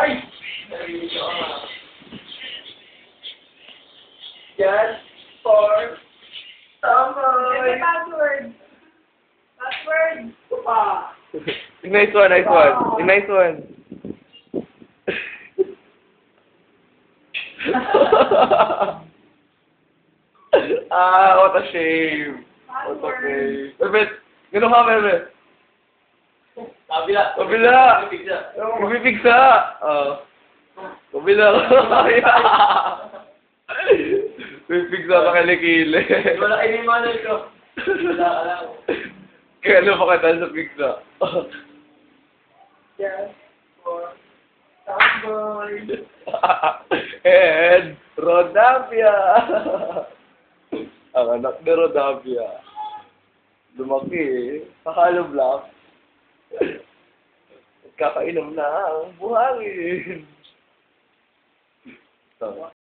Hey! There you go. Password. Password. Papa. nice one, nice one. Nice one. ah, what a shame. What a shame. Babe, you don't have it. Kabila. Kabila. Kumipigsa. Oh. Kabila. Kumipigsa ka kilikili. Wala kayo ni Manuel ko. Wala ka lang. Kaya ano pa kita sa pigsa? For someone. And Rodavia. Ang anak ni Rodavia. Lumaki eh. Sa hollow block. Kakainom na ang buhangin. So,